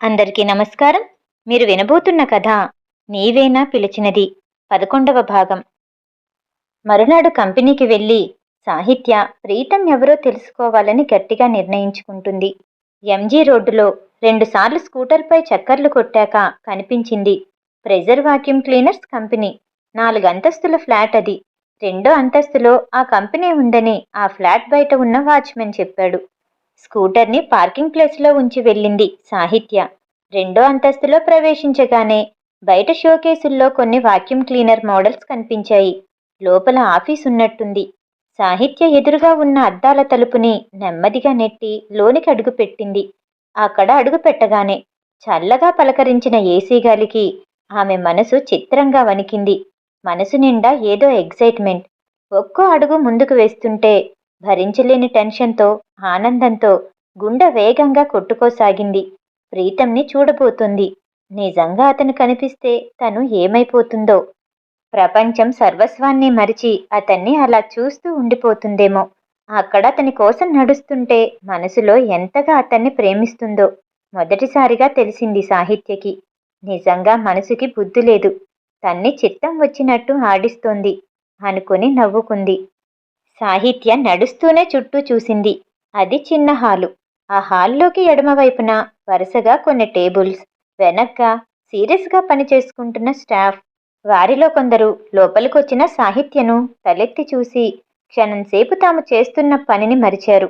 అందరికీ నమస్కారం. మీరు వినబోతున్న కథ నీవేనా పిలిచినది పదకొండవ భాగం. మరునాడు కంపెనీకి వెళ్ళి సాహిత్య ప్రీతం ఎవరో తెలుసుకోవాలని గట్టిగా నిర్ణయించుకుంటుంది. ఎంజీ రోడ్డులో రెండుసార్లు స్కూటర్పై చక్కర్లు కొట్టాక కనిపించింది ప్రెజర్ వాక్యూమ్ క్లీనర్స్ కంపెనీ. నాలుగు అంతస్తుల ఫ్లాట్ అది. రెండో అంతస్తులో ఆ కంపెనీ ఉందని ఆ ఫ్లాట్ బయట ఉన్న వాచ్మెన్ చెప్పాడు. స్కూటర్ని పార్కింగ్ ప్లేస్లో ఉంచి వెళ్ళింది సాహిత్య. రెండో అంతస్తులో ప్రవేశించగానే బయట షోకేసుల్లో కొన్ని వాక్యూమ్ క్లీనర్ మోడల్స్ కనిపించాయి. లోపల ఆఫీస్ ఉన్నట్టుంది. సాహిత్య ఎదురుగా ఉన్న అద్దాల తలుపుని నెమ్మదిగా నెట్టి లోనికి అడుగుపెట్టింది అక్కడ అడుగు పెట్టగానే చల్లగా పలకరించిన ఏసీ గాలికి ఆమె మనసు చిత్రంగా వణికింది. మనసు నిండా ఏదో ఎగ్జైట్మెంట్ ఒక్కో అడుగు ముందుకు వేస్తుంటే భరించలేని టెన్షన్తో ఆనందంతో గుండె వేగంగా కొట్టుకోసాగింది. ప్రీతంని చూడబోతుంది. నిజంగా అతను కనిపిస్తే తను ఏమైపోతుందో. ప్రపంచం సర్వస్వాన్ని మరిచి అతన్ని అలా చూస్తూ ఉండిపోతుందేమో. అక్కడ అతని కోసం నడుస్తుంటే మనసులో ఎంతగా అతన్ని ప్రేమిస్తుందో మొదటిసారిగా తెలిసింది సాహిత్యకి. నిజంగా మనసుకి బుద్ధి లేదు. తన్ని చిత్తం వచ్చినట్టు ఆడిస్తోంది. అనుకుని నవ్వుకుంది. సాహిత్య నడుస్తూనే చుట్టూ చూసింది. అది చిన్న హాలు. ఆ హాల్లోకి ఎడమవైపున వరుసగా కొన్ని టేబుల్స్ వెనక్గా సీరియస్గా పనిచేసుకుంటున్న స్టాఫ్. వారిలో కొందరు లోపలికొచ్చిన సాహిత్యను తలెత్తి చూసి క్షణంసేపు తాము చేస్తున్న పనిని మరిచారు.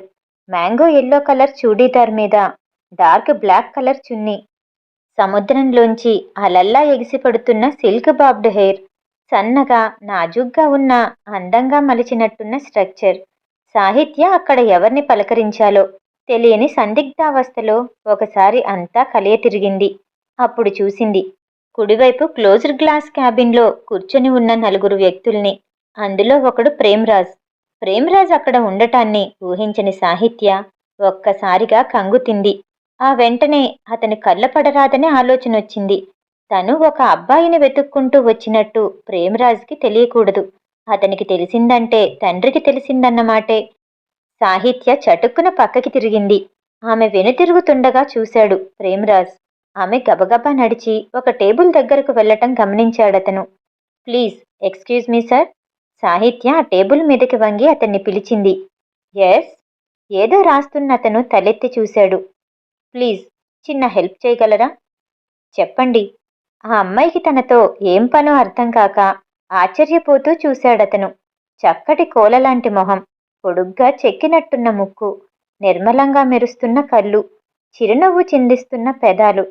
మ్యాంగో ఎల్లో కలర్ చూడీదార్ మీద డార్క్ బ్లాక్ కలర్ చున్నీ. సముద్రంలోంచి అలల్లా ఎగిసిపడుతున్న సిల్క్ బాబ్డ్ హెయిర్. సన్నగా నాజుగ్గా ఉన్న అందంగా మలిచినట్టున్న స్ట్రక్చర్. సాహిత్య అక్కడ ఎవరిని పలకరించాలో తెలియని సందిగ్ధావస్థలో ఒకసారి అంతా కలియ తిరిగింది. అప్పుడు చూసింది కుడివైపు క్లోజ్డ్ గ్లాస్ క్యాబిన్లో కూర్చొని ఉన్న నలుగురు వ్యక్తుల్ని. అందులో ఒకడు ప్రేమ్రాజ్. ప్రేమ్రాజ్ అక్కడ ఉండటాన్ని ఊహించని సాహిత్య ఒక్కసారిగా కంగుతింది. ఆ వెంటనే అతని కళ్ళపడరాదనే ఆలోచన వచ్చింది తను ఒక అబ్బాయిని వెతుక్కుంటూ వచ్చినట్టు ప్రేమరాజ్కి తెలియకూడదు. అతనికి తెలిసిందంటే తండ్రికి తెలిసిందన్నమాటే సాహిత్య చటుక్కున పక్కకి తిరిగింది. ఆమె వెనుతిరుగుతుండగా చూశాడు ప్రేమరాజ్. ఆమె గబగబా నడిచి ఒక టేబుల్ దగ్గరకు వెళ్ళటం గమనించాడతను. Please excuse me sir. Sahitya ఆ టేబుల్ మీదకి వంగి అతన్ని పిలిచింది. ఎస్? ఏదో రాస్తున్న అతను తలెత్తి చూశాడు. ప్లీజ్ చిన్న హెల్ప్ చేయగలరా? చెప్పండి. ఆ అమ్మాయికి తనతో ఏం పనో అర్థం కాక ఆశ్చర్యపోతూ చూశాడతను. చక్కటి కోలలాంటి మొహం పొడుగ్గా చెక్కినట్టున్న ముక్కు నిర్మలంగా మెరుస్తున్న కళ్ళు చిరునవ్వు చిందిస్తున్న పెదాలు.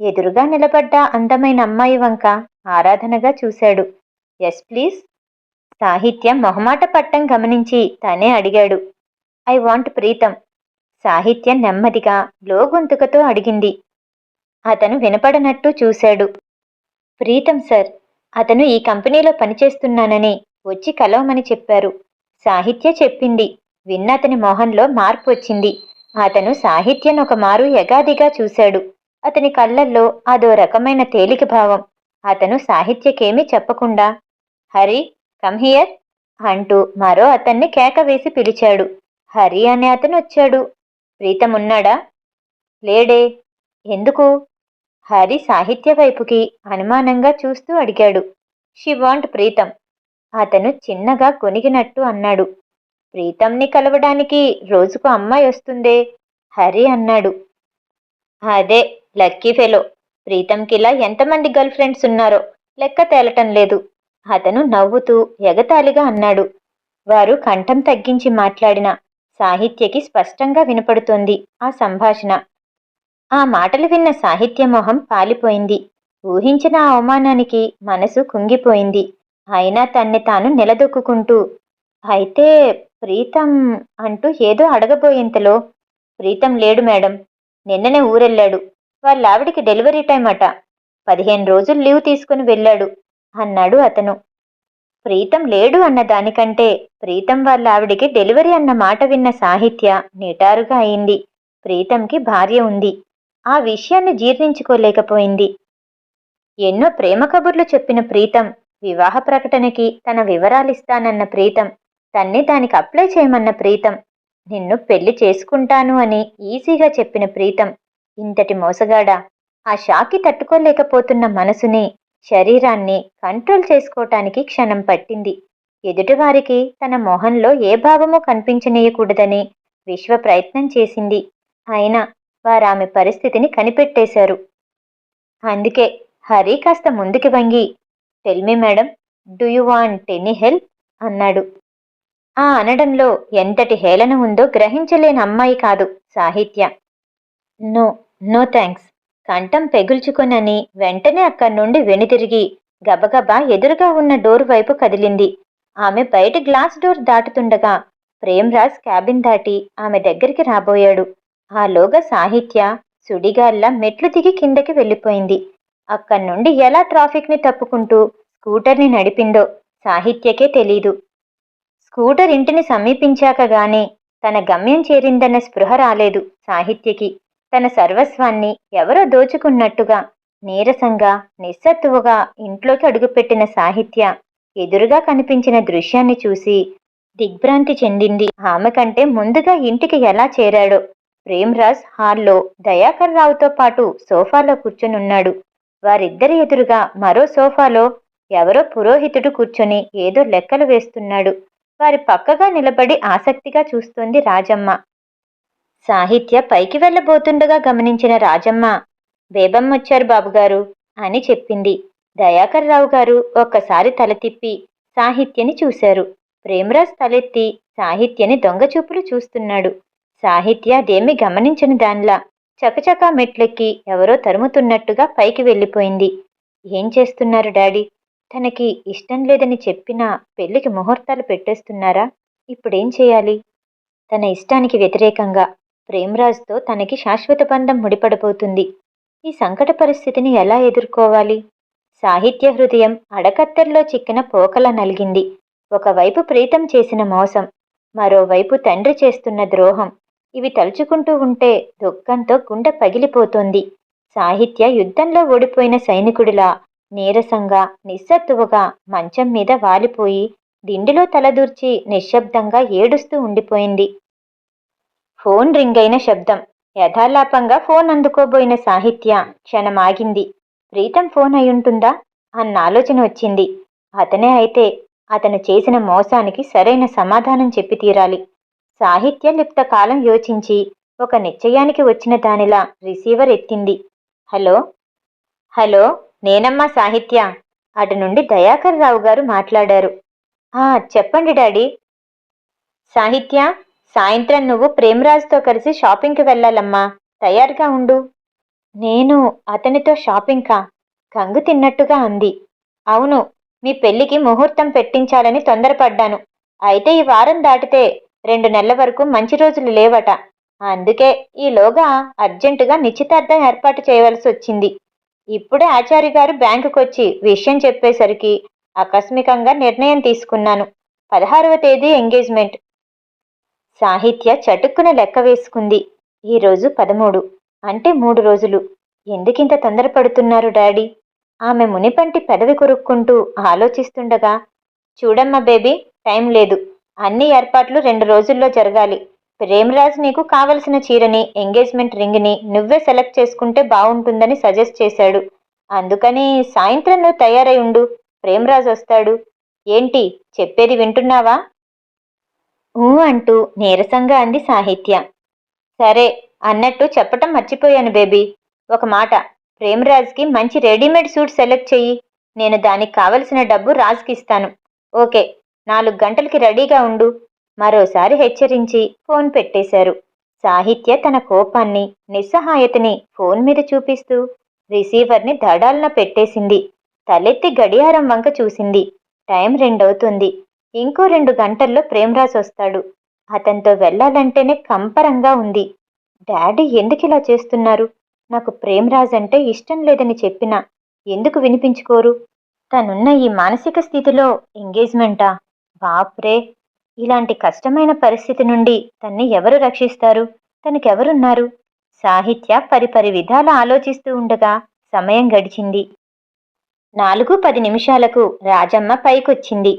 ఎదురుగా నిలబడ్డ అందమైన అమ్మాయి వంక ఆరాధనగా చూశాడు. Yes please. సాహిత్యం మొహమాట పట్టం గమనించి తనే అడిగాడు. I want Preetam. సాహిత్యం నెమ్మదిగా లో గొంతుకతో అడిగింది. అతను వినపడనట్టు చూశాడు. ప్రీతం సార్ అతను ఈ కంపెనీలో పనిచేస్తున్నానని వచ్చి కలవమని చెప్పారు. సాహిత్య చెప్పింది. విన్న అతని మొహంలో మార్పు వచ్చింది. అతను సాహిత్యను ఒక మారు యగాదిగా చూశాడు. అతని కళ్ళల్లో అదో రకమైన తేలిక భావం. అతను సాహిత్యకేమీ చెప్పకుండా హరి కమ్ హియర్ అంటూ మరో అతన్ని కేక వేసి పిలిచాడు. హరి అనే అతను వచ్చాడు. ప్రీతం ఉన్నాడా? లేడే. ఎందుకు? హరి సాహిత్య వైపుకి అనుమానంగా చూస్తూ అడిగాడు. She want Preetam. అతను చిన్నగా కొనిగినట్టు అన్నాడు. ప్రీతంని కలవడానికి రోజుకు అమ్మాయి వస్తుందే? హరి అన్నాడు. అదే లక్కీ ఫెలో. ప్రీతంకిలా ఎంతమంది గర్ల్ ఫ్రెండ్స్ ఉన్నారో లెక్క తేలటం లేదు. అతను నవ్వుతూ ఎగతాళిగా అన్నాడు. వారు కంఠం తగ్గించి మాట్లాడిన సాహిత్యకి స్పష్టంగా వినపడుతోంది ఆ సంభాషణ. ఆ మాటలు విన్న సాహిత్య మొహం పాలిపోయింది. ఊహించిన ఆ అవమానానికి మనసు కుంగిపోయింది. అయినా తన్ని తాను నిలదొక్కుంటూ అయితే ప్రీతం అంటూ ఏదో అడగబోయేంతలో? ప్రీతం లేడు మేడం. నిన్ననే ఊరెళ్ళాడు. వాళ్ళ ఆవిడికి డెలివరీ టైం అట. పదిహేను రోజులు లీవ్ తీసుకుని వెళ్ళాడు అన్నాడు అతను. ప్రీతం లేడు అన్న దానికంటే ప్రీతం వాళ్ళ ఆవిడికి డెలివరీ అన్న మాట విన్న సాహిత్య నిటారుగా అయింది. ప్రీతంకి భార్య ఉంది. ఆ విషయాన్ని జీర్ణించుకోలేకపోయింది. ఎన్నో ప్రేమ కబుర్లు చెప్పిన ప్రీతం వివాహ ప్రకటనకి తన వివరాలిస్తానన్న ప్రీతం తన్ని దానికి అప్లై చేయమన్న ప్రీతం నిన్ను పెళ్ళి చేసుకుంటాను అని ఈజీగా చెప్పిన ప్రీతం ఇంతటి మోసగాడా? ఆ షాకి తట్టుకోలేకపోతున్న మనసుని శరీరాన్ని కంట్రోల్ చేసుకోవటానికి క్షణం పట్టింది. ఎదుటివారికి తన మొహంలో ఏ భావమో కనిపించనీయకూడదని విశ్వ ప్రయత్నం చేసింది. అయినా వారామె పరిస్థితిని కనిపెట్టేశారు. అందుకే హరి కాస్త ముందుకి వంగి tell me madam do you want any help అన్నాడు. ఆ అనడంలో ఎంతటి హేళన ఉందో గ్రహించలేని అమ్మాయి కాదు సాహిత్య. నో నో థ్యాంక్స్ కంఠం పెగుల్చుకునని వెంటనే అక్కడి నుండి వెనుతిరిగి గబగబా ఎదురుగా ఉన్న డోర్ వైపు కదిలింది. ఆమె బయట గ్లాస్ డోర్ దాటుతుండగా ప్రేమ్రాజ్ క్యాబిన్ దాటి ఆమె దగ్గరికి రాబోయాడు. ఆలోగా సాహిత్య సుడిగాల్లా మెట్లు దిగి కిందకి వెళ్ళిపోయింది. అక్కడి నుండి ఎలా ట్రాఫిక్ని తప్పుకుంటూ స్కూటర్ని నడిపిందో సాహిత్యకే తెలీదు. స్కూటర్ ఇంటిని సమీపించాక గాని తన గమ్యం చేరిందన్న స్పృహ రాలేదు సాహిత్యకి. తన సర్వస్వాన్ని ఎవరో దోచుకున్నట్టుగా నీరసంగా నిస్సత్తువుగా ఇంట్లోకి అడుగుపెట్టిన సాహిత్య ఎదురుగా కనిపించిన దృశ్యాన్ని చూసి దిగ్భ్రాంతి చెందింది. ఆమె కంటే ముందుగా ఇంటికి ఎలా చేరాడో ప్రేమ్రాజ్ హాల్లో దయాకర్ రావుతో పాటు సోఫాలో కూర్చొనున్నాడు. వారిద్దరి ఎదురుగా మరో సోఫాలో ఎవరో పురోహితుడు కూర్చొని ఏదో లెక్కలు వేస్తున్నాడు. వారి పక్కగా నిలబడి ఆసక్తిగా చూస్తోంది రాజమ్మ. సాహిత్య పైకి వెళ్ళబోతుండగా గమనించిన రాజమ్మ బేబమ్మ వచ్చారు బాబుగారు అని చెప్పింది. దయాకర్ రావు గారు ఒక్కసారి తల తిప్పి సాహిత్యని చూశారు. ప్రేమరాజ్ తలెత్తి సాహిత్యని దొంగచూపులు చూస్తున్నాడు. సాహిత్య అదేమీ గమనించని దానిలా. చకచకా మెట్లెక్కి ఎవరో తరుముతున్నట్టుగా పైకి వెళ్ళిపోయింది. ఏం చేస్తున్నారు డాడీ? తనకి ఇష్టం లేదని చెప్పినా పెళ్ళికి ముహూర్తాలు పెట్టేస్తున్నారా? ఇప్పుడేం చేయాలి? తన ఇష్టానికి వ్యతిరేకంగా ప్రేమరాజ్తో తనకి శాశ్వత బంధం ముడిపడబోతుంది ఈ సంకట పరిస్థితిని ఎలా ఎదుర్కోవాలి? సాహిత్య హృదయం అడకత్తెరలో చిక్కిన పోకల నలిగింది. ఒకవైపు ప్రీతం చేసిన మోసం మరోవైపు తండ్రి చేస్తున్న ద్రోహం. ఇవి తలుచుకుంటూ ఉంటే దుఃఖంతో గుండె పగిలిపోతోంది. సాహిత్య యుద్ధంలో ఓడిపోయిన సైనికుడిలా నీరసంగా నిస్సత్తువుగా మంచం మీద వాలిపోయి దిండిలో తలదూర్చి నిశ్శబ్దంగా ఏడుస్తూ ఉండిపోయింది. ఫోన్ రింగ్ అయిన శబ్దం. యథాలాపంగా ఫోన్ అందుకోబోయిన సాహిత్య క్షణమాగింది. ప్రీతం ఫోన్ అయ్యుంటుందా? అన్న ఆలోచన వచ్చింది. అతనే అయితే అతను చేసిన మోసానికి సరైన సమాధానం చెప్పి తీరాలి. సాహిత్య లిప్త కాలం యోచించి ఒక నిశ్చయానికి వచ్చిన దానిలా రిసీవర్ ఎత్తింది. హలో? హలో? నేనమ్మా సాహిత్య. అటు నుండి దయాకర్ రావు గారు మాట్లాడారు. ఆ చెప్పండి డాడీ. సాహిత్య సాయంత్రం నువ్వు ప్రేమరాజుతో కలిసి షాపింగ్కి వెళ్ళాలమ్మా. తయారుగా ఉండు. నేను అతనితో షాపింగ్కా? కంగు తిన్నట్టుగా అంది. అవును మీ పెళ్ళికి ముహూర్తం పెట్టించాలని తొందరపడ్డాను. అయితే ఈ వారం దాటితే రెండు నెలల వరకు మంచి రోజులు లేవట. అందుకే ఈలోగా అర్జెంటుగా నిశ్చితార్థం ఏర్పాటు చేయవలసి వచ్చింది. ఇప్పుడే ఆచార్య గారు బ్యాంకుకు వచ్చి విషయం చెప్పేసరికి ఆకస్మికంగా నిర్ణయం తీసుకున్నాను. పదహారవ తేదీ ఎంగేజ్మెంట్. సాహిత్య చటుక్కున లెక్క వేసుకుంది. ఈరోజు పదమూడు. అంటే మూడు రోజులు. ఎందుకింత తొందరపడుతున్నారు డాడీ? ఆమె మునిపంటి పెదవి కొరుక్కుంటూ ఆలోచిస్తుండగా చూడమ్మా బేబీ టైం లేదు. అన్ని ఏర్పాట్లు రెండు రోజుల్లో జరగాలి. ప్రేమరాజ్ నీకు కావలసిన చీరని ఎంగేజ్మెంట్ రింగ్ని నువ్వే సెలెక్ట్ చేసుకుంటే బాగుంటుందని సజెస్ట్ చేశాడు. అందుకని సాయంత్రం నువ్వు తయారై ఉండు. ప్రేమరాజ్ వస్తాడు. ఏంటి? చెప్పేది వింటున్నావా? ఊ అంటూ నీరసంగా అంది సాహిత్య. సరే అన్నట్టు చెప్పటం మర్చిపోయాను బేబీ. ఒక మాట. ప్రేమరాజ్కి మంచి రెడీమేడ్ సూట్ సెలెక్ట్ చెయ్యి. నేను దానికి కావలసిన డబ్బు రాజుకి ఇస్తాను. ఓకే నాలుగు గంటలకి రెడీగా ఉండు. మరోసారి హెచ్చరించి ఫోన్ పెట్టేశారు. సాహిత్య తన కోపాన్ని నిస్సహాయతని ఫోన్ మీద చూపిస్తూ రిసీవర్ని దడాలన పెట్టేసింది. తలెత్తి గడియారం వంక చూసింది. టైం రెండవుతుంది. ఇంకో రెండు గంటల్లో ప్రేమరాజ్ వస్తాడు. అతనితో వెళ్ళాలంటేనే కంపరంగా ఉంది. డాడీ ఎందుకు ఇలా చేస్తున్నారు? నాకు ప్రేమరాజ్ అంటే ఇష్టం లేదని చెప్పినా ఎందుకు వినిపించుకోరు? తనున్న ఈ మానసిక స్థితిలో ఎంగేజ్మెంటా? బాప్రే! ఇలాంటి కష్టమైన పరిస్థితి నుండి తన్ని ఎవరు రక్షిస్తారు? తనకెవరున్నారు? సాహిత్య పరిపరి విధాల ఆలోచిస్తూ ఉండగా సమయం గడిచింది. నాలుగు పది నిమిషాలకు రాజమ్మ పైకొచ్చింది.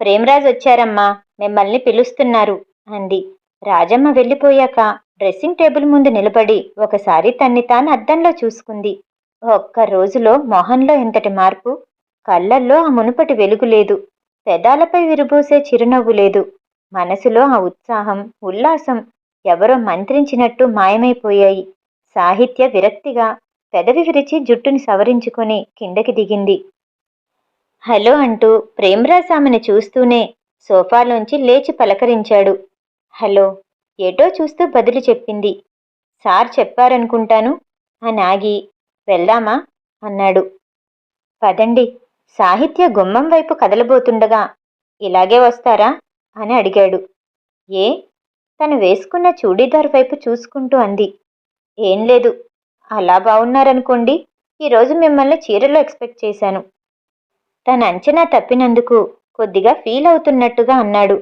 ప్రేమరాజ్ వచ్చారమ్మా మిమ్మల్ని పిలుస్తున్నారు అంది. రాజమ్మ వెళ్ళిపోయాక డ్రెస్సింగ్ టేబుల్ ముందు నిలబడి ఒకసారి తన్ని తాను అద్దంలో చూసుకుంది. ఒక్క రోజులో మొహంలో ఎంతటి మార్పు? కళ్ళల్లో ఆ మునుపటి వెలుగు లేదు. పెదాలపై విరుబూసే చిరునవ్వు లేదు. మనసులో ఆ ఉత్సాహం ఉల్లాసం ఎవరో మంత్రించినట్టు మాయమైపోయాయి. సాహిత్య విరక్తిగా పెదవి విరిచి జుట్టుని సవరించుకొని కిందకి దిగింది. హలో అంటూ ప్రేమరాజ్ ఆమెను చూస్తూనే సోఫాలోంచి లేచి పలకరించాడు. హలో ఏటో చూస్తూ బదులు చెప్పింది. సార్ చెప్పారనుకుంటాను. అని ఆగి వెళ్దామా? అన్నాడు. పదండి. సాహిత్య గుమ్మం వైపు కదలబోతుండగా ఇలాగే వస్తారా? అని అడిగాడు. ఏ? తను వేసుకున్న చూడీదార్ వైపు చూసుకుంటూ అంది. ఏం లేదు. అలా బాగున్నారనుకోండి ఈరోజు మిమ్మల్ని చీరలో ఎక్స్పెక్ట్ చేశాను. తన అంచనా తప్పినందుకు కొద్దిగా ఫీల్ అవుతున్నట్టుగా అన్నాడు.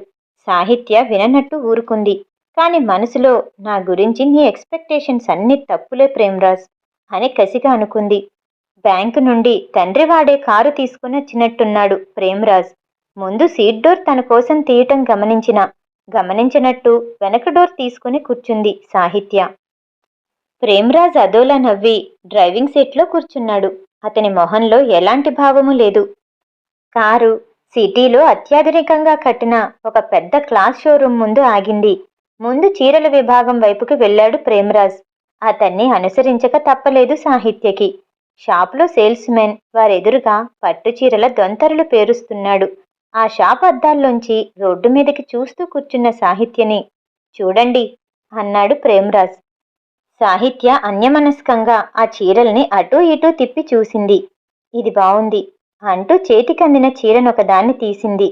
సాహిత్య విననట్టు ఊరుకుంది. కాని మనసులో నా గురించి నీ ఎక్స్పెక్టేషన్స్ అన్ని తప్పులే ప్రేమ్రాజ్ అని కసిగా అనుకుంది. బ్యాంకు నుండి తండ్రి వాడే కారు తీసుకుని వచ్చినట్టున్నాడు ప్రేమరాజ్. ముందు సీట్ డోర్ తన కోసం తీయటం గమనించిన. గమనించినట్టు వెనక డోర్ తీసుకుని కూర్చుంది సాహిత్య. ప్రేమరాజ్ అదోలా నవ్వి డ్రైవింగ్ సీట్లో కూర్చున్నాడు. అతని మొహంలో ఎలాంటి భావము లేదు. కారు సిటీలో అత్యాధునికంగా కట్టిన ఒక పెద్ద క్లాస్ షోరూం ముందు ఆగింది. ముందు చీరల విభాగం వైపుకి వెళ్ళాడు ప్రేమరాజ్. అతన్ని అనుసరించక తప్పలేదు సాహిత్యకి. షాప్లో సేల్స్ మెన్ వారెదురుగా పట్టు చీరల దొంతరలు పేరుస్తున్నాడు. ఆ షాప్ అద్దాల్లోంచి రోడ్డు మీదకి చూస్తూ కూర్చున్న సాహిత్యని చూడండి అన్నాడు ప్రేమ్రాజ్. సాహిత్య అన్యమనస్కంగా ఆ చీరల్ని అటూ ఇటూ తిప్పి చూసింది. ఇది బావుంది అంటూ చేతికందిన చీరనొకదాన్ని తీసింది.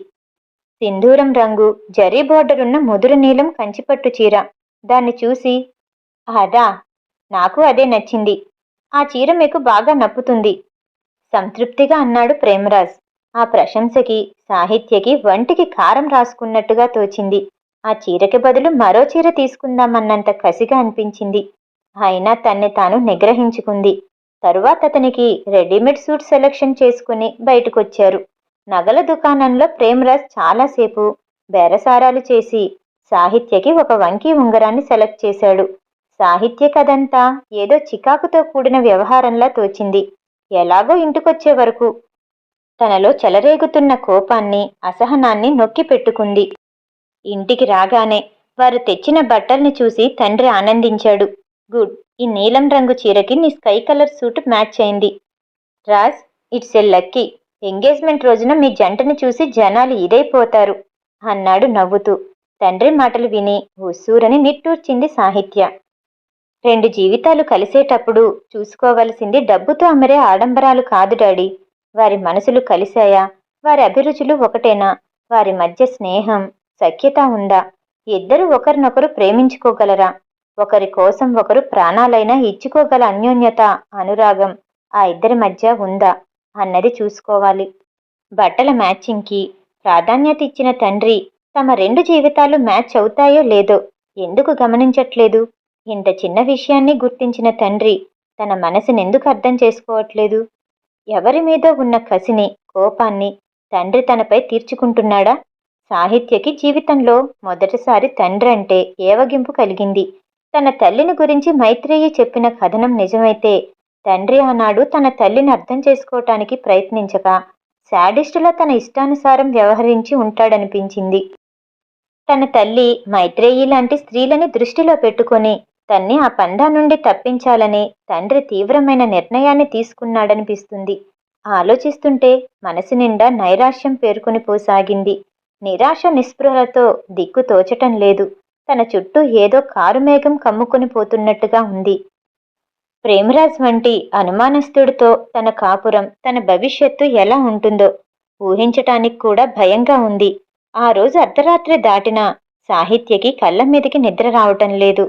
సింధూరం రంగు జరీ బోర్డరున్న ముదురు నీలం కంచిపట్టు చీర. దాన్ని చూసి అదా నాకు అదే నచ్చింది. ఆ చీర మీకు బాగా నప్పుతుంది. సంతృప్తిగా అన్నాడు ప్రేమరాజ్. ఆ ప్రశంసకి సాహిత్యకి వంటికి కారం రాసుకున్నట్టుగా తోచింది. ఆ చీరకి బదులు మరో చీర తీసుకుందామన్నంత కసిగా అనిపించింది. అయినా తన్ని తాను నిగ్రహించుకుంది. తరువాత అతనికి రెడీమేడ్ సూట్ సెలెక్షన్ చేసుకుని బయటకొచ్చారు. నగల దుకాణంలో ప్రేమరాజ్ చాలాసేపు బేరసారాలు చేసి సాహిత్యకి ఒక వంకీ ఉంగరాన్ని సెలెక్ట్ చేశాడు. సాహిత్య కథంతా ఏదో చికాకుతో కూడిన వ్యవహారంలా తోచింది. ఎలాగో ఇంటికొచ్చే వరకు. తనలో చెలరేగుతున్న కోపాన్ని అసహనాన్ని నొక్కి పెట్టుకుంది. ఇంటికి రాగానే వారు తెచ్చిన బట్టల్ని చూసి తండ్రి ఆనందించాడు. గుడ్ ఈ నీలం రంగు చీరకి నీ స్కై కలర్ సూట్ మ్యాచ్ అయింది. Raj it's a lucky. Engagement రోజున మీ జంటని చూసి జనాలు ఇదైపోతారు అన్నాడు నవ్వుతూ. తండ్రి మాటలు విని ఉస్సూరని నిట్టూర్చింది సాహిత్య. రెండు జీవితాలు కలిసేటప్పుడు చూసుకోవలసింది డబ్బుతో అమరే ఆడంబరాలు కాదు డాడీ. వారి మనసులు కలిశాయా? వారి అభిరుచులు ఒకటేనా? వారి మధ్య స్నేహం సఖ్యత ఉందా? ఇద్దరు ఒకరినొకరు ప్రేమించుకోగలరా? ఒకరి కోసం ఒకరు ప్రాణాలైనా ఇచ్చుకోగల అన్యోన్యత అనురాగం ఆ ఇద్దరి మధ్య ఉందా? అన్నది చూసుకోవాలి. బట్టల మ్యాచింగ్కి ప్రాధాన్యత ఇచ్చిన తండ్రి తమ రెండు జీవితాలు మ్యాచ్ అవుతాయో లేదో ఎందుకు గమనించట్లేదు? ఇంత చిన్న విషయాన్ని గుర్తించిన తండ్రి తన మనసుని ఎందుకు అర్థం చేసుకోవట్లేదు? ఎవరి మీద ఉన్న కసిని కోపాన్ని తండ్రి తనపై తీర్చుకుంటున్నాడా? సాహిత్యకి జీవితంలో మొదటిసారి తండ్రి అంటే ఏవగింపు కలిగింది. తన తల్లిని గురించి మైత్రేయి చెప్పిన కథనం నిజమైతే తండ్రి ఆనాడు తన తల్లిని అర్థం చేసుకోవటానికి ప్రయత్నించక శాడిస్టులా తన ఇష్టానుసారం వ్యవహరించి ఉంటాడనిపించింది. తన తల్లి మైత్రేయి లాంటి స్త్రీలని దృష్టిలో పెట్టుకొని తన్ని ఆ పందా నుండి తప్పించాలని తండ్రి తీవ్రమైన నిర్ణయాన్ని తీసుకున్నాడనిపిస్తుంది. ఆలోచిస్తుంటే మనసు నిండా నైరాశ్యం పేరుకొని పోసాగింది. నిరాశ నిస్పృహలతో దిక్కు తోచటం లేదు. తన చుట్టూ ఏదో కారుమేఘం కమ్ముకొని పోతున్నట్టుగా ఉంది. ప్రేమరాజ్ వంటి అనుమానస్తుడితో తన కాపురం తన భవిష్యత్తు ఎలా ఉంటుందో ఊహించటానికి కూడా భయంగా ఉంది. ఆ రోజు అర్ధరాత్రి దాటిన సాహిత్యకి కళ్ళ మీదకి నిద్ర రావటం లేదు.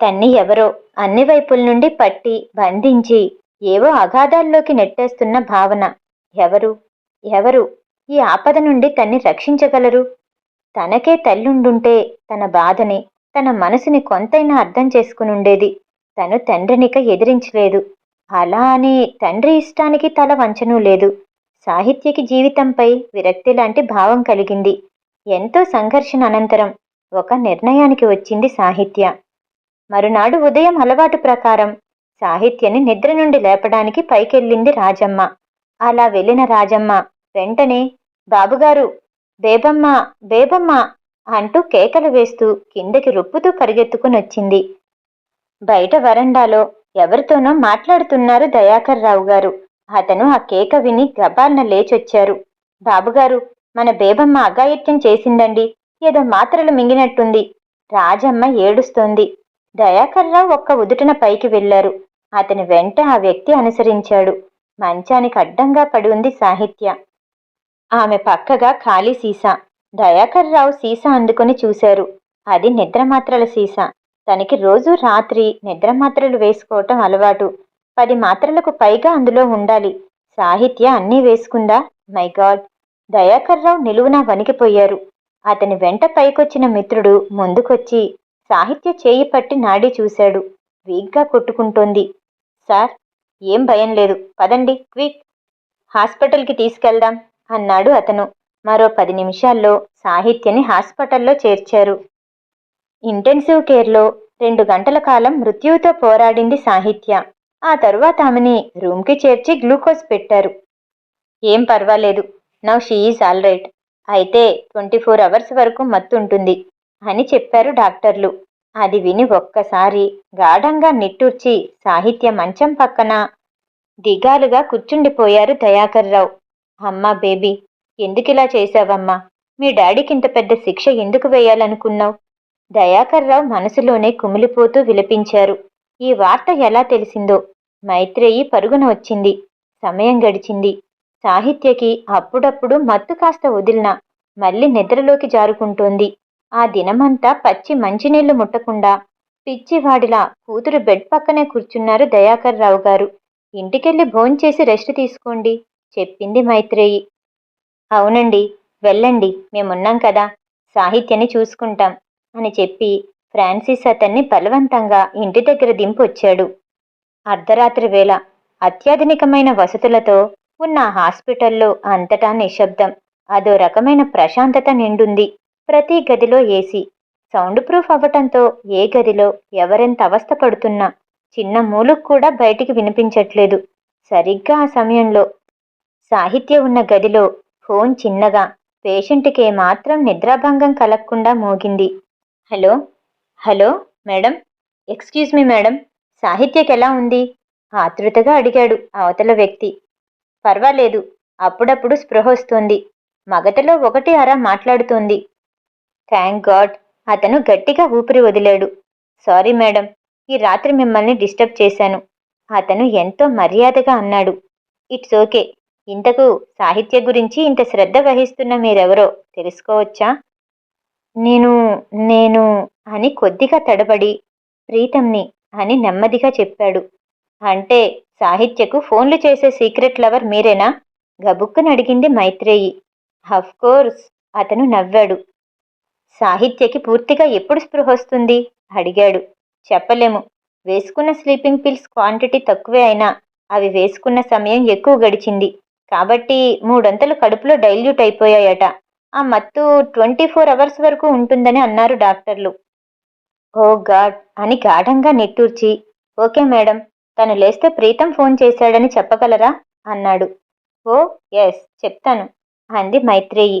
తన్ని ఎవరో అన్ని వైపుల నుండి పట్టి బంధించి ఏవో అగాధాల్లోకి నెట్టేస్తున్న భావన. ఎవరు? ఎవరు? ఈ ఆపద నుండి తన్ని రక్షించగలరు? తనకే తల్లుండుంటే తన బాధని తన మనసుని కొంతైనా అర్థం చేసుకునుండేది. తను తండ్రినిక ఎదిరించలేదు. అలా అని తండ్రి ఇష్టానికి తల వంచనూ లేదు. సాహిత్యకి జీవితంపై విరక్తి లాంటి భావం కలిగింది. ఎంతో సంఘర్షణ అనంతరం ఒక నిర్ణయానికి వచ్చింది సాహిత్య. మరునాడు ఉదయం అలవాటు ప్రకారం సాహిత్యని నిద్ర నుండి లేపడానికి పైకెళ్ళింది రాజమ్మ. అలా వెళ్ళిన రాజమ్మ వెంటనే బాబుగారు బేబమ్మ బేబమ్మ అంటూ కేకలు వేస్తూ కిందకి రొప్పుతూ పరిగెత్తుకుని వచ్చింది. బయట వరండాలో ఎవరితోనో మాట్లాడుతున్నారు దయాకర్ రావు గారు. అతను ఆ కేక విని గబాల్న లేచొచ్చారు. బాబుగారు మన బేబమ్మ అఘాయిత్యం చేసిందండి. ఏదో మాత్రలు మింగినట్టుంది. రాజమ్మ ఏడుస్తోంది. దయాకర్ రావు ఒక్క ఉదుటన పైకి వెళ్ళారు అతని వెంట ఆ వ్యక్తి అనుసరించాడు. మంచానికి అడ్డంగా పడి ఉంది సాహిత్య. ఆమె పక్కగా ఖాళీ సీసా. దయాకర్ రావు సీసా అందుకుని చూశారు. అది నిద్రమాత్రల సీసా. తనకి రోజు రాత్రి నిద్రమాత్రలు వేసుకోవటం అలవాటు. పది మాత్రలకు పైగా అందులో ఉండాలి. సాహిత్య అన్నీ వేసుకుందా? My god! దయాకర్ రావు నిలువునా వణికిపోయారు. అతని వెంట పైకొచ్చిన మిత్రుడు ముందుకొచ్చి సాహిత్య చేయి పట్టి నాడి చూశాడు. వీగ్గా కొట్టుకుంటోంది. సార్ ఏం భయం లేదు. పదండి క్విక్. హాస్పిటల్కి తీసుకెళ్దాం అన్నాడు అతను. మరో పది నిమిషాల్లో సాహిత్యని హాస్పిటల్లో చేర్చారు. ఇంటెన్సివ్ కేర్లో రెండు గంటల కాలం మృత్యువుతో పోరాడింది సాహిత్య. ఆ తరువాత ఆమెని రూమ్కి చేర్చి గ్లూకోజ్ పెట్టారు. ఏం పర్వాలేదు. Now she's all right. అయితే ట్వంటీ ఫోర్ అవర్స్ వరకు మత్తు ఉంటుంది. అని చెప్పారు డాక్టర్లు. అది విని ఒక్కసారి గాఢంగా నిట్టూర్చి సాహిత్య మంచం పక్కన దిగాలుగా కూర్చుండిపోయారు దయాకర్ రావు. అమ్మా బేబీ ఎందుకిలా చేశావమ్మా? మీ డాడీకి ఇంత పెద్ద శిక్ష ఎందుకు వేయాలనుకున్నావు? దయాకర్ రావు మనసులోనే కుమిలిపోతూ విలపించారు. ఈ వార్త ఎలా తెలిసిందో? మైత్రేయి పరుగున వచ్చింది. సమయం గడిచింది. సాహిత్యకి అప్పుడప్పుడు మత్తు కాస్త వదిలినా మళ్ళీ నిద్రలోకి జారుకుంటోంది. ఆ దినమంతా పచ్చి మంచినీళ్ళు ముట్టకుండా పిచ్చివాడిలా కూతురు బెడ్ పక్కనే కూర్చున్నారు దయాకర్ రావు గారు. ఇంటికెళ్ళి భోంచేసి రెస్ట్ తీసుకోండి చెప్పింది మైత్రేయి. అవునండి వెళ్ళండి మేమున్నాం కదా సాహిత్యని చూసుకుంటాం అని చెప్పి ఫ్రాన్సిస్ అతన్ని బలవంతంగా ఇంటి దగ్గర దింపొచ్చాడు. అర్ధరాత్రి వేళ అత్యాధునికమైన వసతులతో ఉన్న హాస్పిటల్లో అంతటా నిశ్శబ్దం అదో రకమైన ప్రశాంతత నిండుంది. ప్రతి గదిలో ఏసీ. సౌండ్ ప్రూఫ్ అవ్వటంతో ఏ గదిలో ఎవరెంత అవస్థ పడుతున్నా చిన్న మూలుకు కూడా బయటికి వినిపించట్లేదు. సరిగ్గా ఆ సమయంలో సాహిత్య ఉన్న గదిలో ఫోన్ చిన్నగా పేషెంట్కి మాత్రం నిద్రాభంగం కలగకుండా మోగింది. Hello? Hello? Madam? Excuse me madam సాహిత్యకి ఎలా ఉంది? ఆతృతగా అడిగాడు అవతల వ్యక్తి. పర్వాలేదు అప్పుడప్పుడు స్పృహ వస్తోంది. మగతలో ఒకటి అరా మాట్లాడుతోంది. థ్యాంక్ గాడ్ అతను గట్టిగా ఊపిరి వదిలాడు. సారీ మేడం ఈ రాత్రి మిమ్మల్ని డిస్టర్బ్ చేశాను. అతను ఎంతో మర్యాదగా అన్నాడు. ఇట్స్ ఓకే ఇంతకు సాహిత్య గురించి ఇంత శ్రద్ధ వహిస్తున్న మీరెవరో తెలుసుకోవచ్చా? నేను నేను అని కొద్దిగా తడబడి ప్రీతంని అని నెమ్మదిగా చెప్పాడు. అంటే సాహిత్యకు ఫోన్లు చేసే సీక్రెట్ లవర్ మీరేనా? గబుక్కుని అడిగింది మైత్రేయి. కోర్స్ అతను నవ్వాడు. సాహిత్యకి పూర్తిగా ఎప్పుడు స్పృహ వస్తుంది? అడిగాడు. చెప్పలేము. వేసుకున్న స్లీపింగ్ పిల్స్ క్వాంటిటీ తక్కువే అయినా అవి వేసుకున్న సమయం ఎక్కువ గడిచింది. కాబట్టి మూడొంతలు కడుపులో డైల్యూట్ అయిపోయాయట. ఆ మత్తు ట్వంటీ ఫోర్ అవర్స్ వరకు ఉంటుందని అన్నారు డాక్టర్లు. Oh god! అని గాఢంగా నిట్టూర్చి ఓకే మేడం తను లేస్తే ప్రీతం ఫోన్ చేశాడని చెప్పగలరా? అన్నాడు. ఓ ఎస్ చెప్తాను అంది మైత్రేయి.